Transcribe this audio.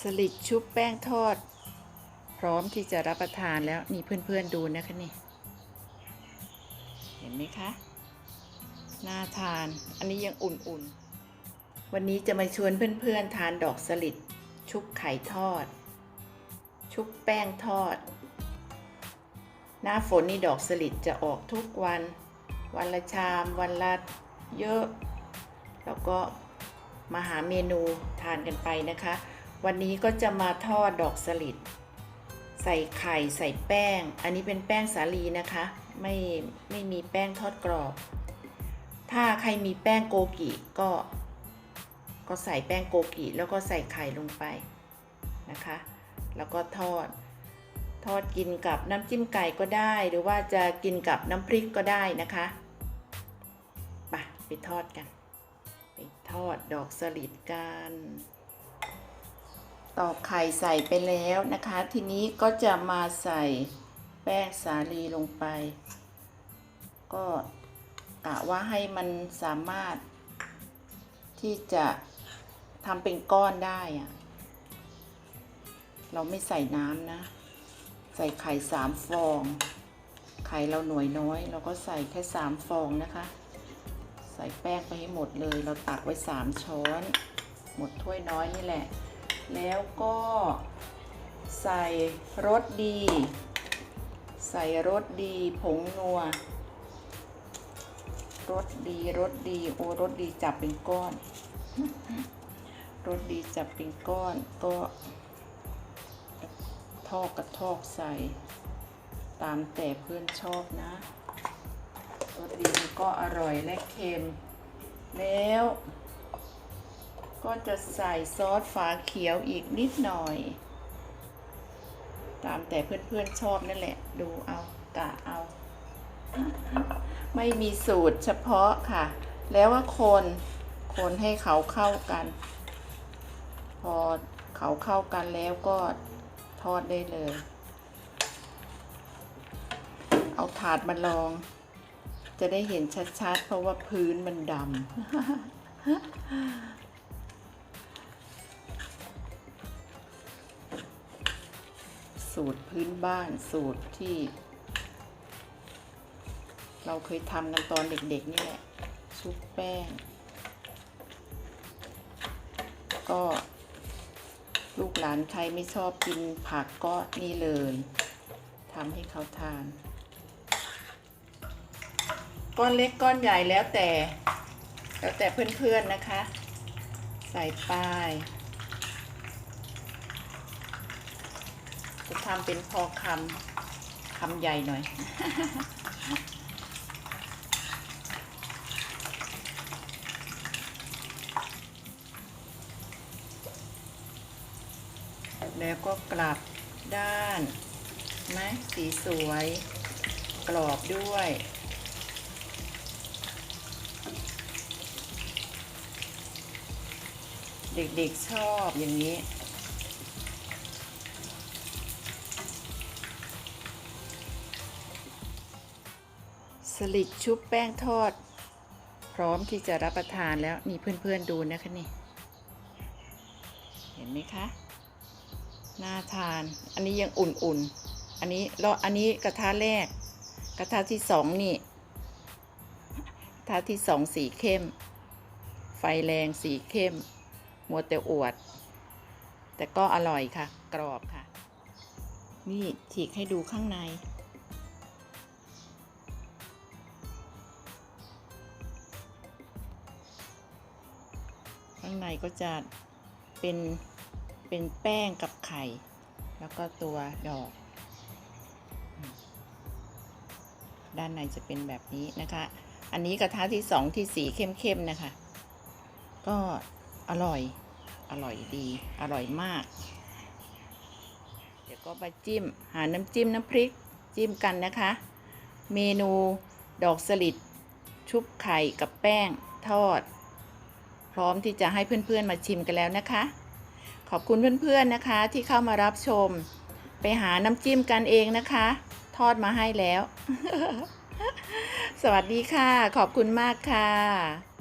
สลิดชุบแป้งทอด พร้อมที่จะรับประทานแล้วนี่เพื่อนๆดูนะคะนี่ เห็นไหมคะน่าทาน อันนี้ยังอุ่นๆ วันนี้จะมาชวนเพื่อนๆทานดอกสลิดชุบไข่ทอด ชุบแป้งทอด หน้าฝนนี่ดอกสลิดจะออกทุกวัน วันละชาม วันละเยอะ แล้วก็มาหาเมนูทานกันไปนะคะ วันนี้ก็จะมาทอดดอกสลิดใส่ไข่ใส่แป้ง อันนี้เป็นแป้งสาลีนะคะ ไม่ไม่มีแป้งทอดกรอบ ถ้าใครมีแป้งโกกิก็ ก็ใส่แป้งโกกิแล้วก็ใส่ไข่ลงไปนะคะ แล้วก็ทอด ทอดกินกับน้ำจิ้มไก่ก็ได้ หรือว่าจะกินกับน้ำพริกก็ได้นะคะไปไปทอดกัน ไปทอดดอกสลิดกัน ตอกไข่ใส่ไปแล้วนะคะ ทีนี้ก็จะมาใส่แป้งสาลีลงไป ก็กะว่าให้มันสามารถที่จะทำเป็นก้อนได้อะเราไม่ใส่น้ำนะ ใส่ไข่สามฟอง ไข่เราหน่วยน้อย เราก็ใส่แค่สามฟองนะคะ ใส่แป้งไปให้หมดเลย เราตักไว้สามช้อน หมดถ้วยน้อยนี่แหละ แล้วก็ใส่รสดี ใส่รสดีผงนัวรสดีรสดีโอ้รสดีจับเป็นก้อนรสดีจับเป็นก้อนก็ทอกกระทอกใส่ ตามแต่เพื่อนชอบนะรสดีก็อร่อยและเค็ม แล้ว ก็จะใส่ซอสฝาเขียวอีกนิดหน่อย ตามแต่เพื่อนๆชอบนั่นแหละ ดูเอากะเอา ไม่มีสูตรเฉพาะค่ะ แล้วว่าคน คนให้เขาเข้ากัน พอเขาเข้ากันแล้วก็ทอดได้เลย เอาถาดมาลอง จะได้เห็นชัดๆ เพราะว่าพื้นมันดำ สูตรพื้นบ้านสูตรที่ เราเคยทำกันตอนเด็กๆนี่แหละชุบแป้ง ก็ ลูกหลานใครไม่ชอบกินผักก็นี่เลยทำให้เขาทาน ก้อนเล็กก้อนใหญ่แล้วแต่ แล้วแต่เพื่อนๆนะคะ ใส่ไป จะทำเป็นพอคำคำใหญ่หน่อยแล้วก็กลับด้านไหมสีสวย กรอบด้วย เด็กๆชอบอย่างนี้ ลิดชุบแป้งทอด พร้อมที่จะรับประทานแล้วนี่เพื่อนๆดูนะคะนี่ เห็นไหมคะ น่าทาน อันนี้ยังอุ่นๆ อันนี้แล้วอันนี้กระทะแรก กระทะที่สองนี่กระทะที่สองสีเข้ม ไฟแรงสีเข้ม มัวแต่อวด แต่ก็อร่อยค่ะ กรอบค่ะ นี่ฉีกให้ดูข้างในางในก็จะเป็นเป็นแป้งกับไข่ แล้วก็ตัวดอก ด้านในจะเป็นแบบนี้นะคะ อันนี้กระทะที่สองที่สีเข้มๆนะคะ ก็อร่อยอร่อยดี อร่อยมาก เดี๋ยวก็ไปจิ้ม หาน้ำจิ้มน้ำพริกจิ้มกันนะคะ เมนูดอกสลิดชุบไข่กับแป้งทอด พร้อมที่จะให้เพื่อนๆมาชิมกันแล้วนะคะ ขอบคุณเพื่อนๆนะคะที่เข้ามารับชม ไปหาน้ำจิ้มกันเองนะคะ ทอดมาให้แล้ว สวัสดีค่ะ ขอบคุณมากค่ะ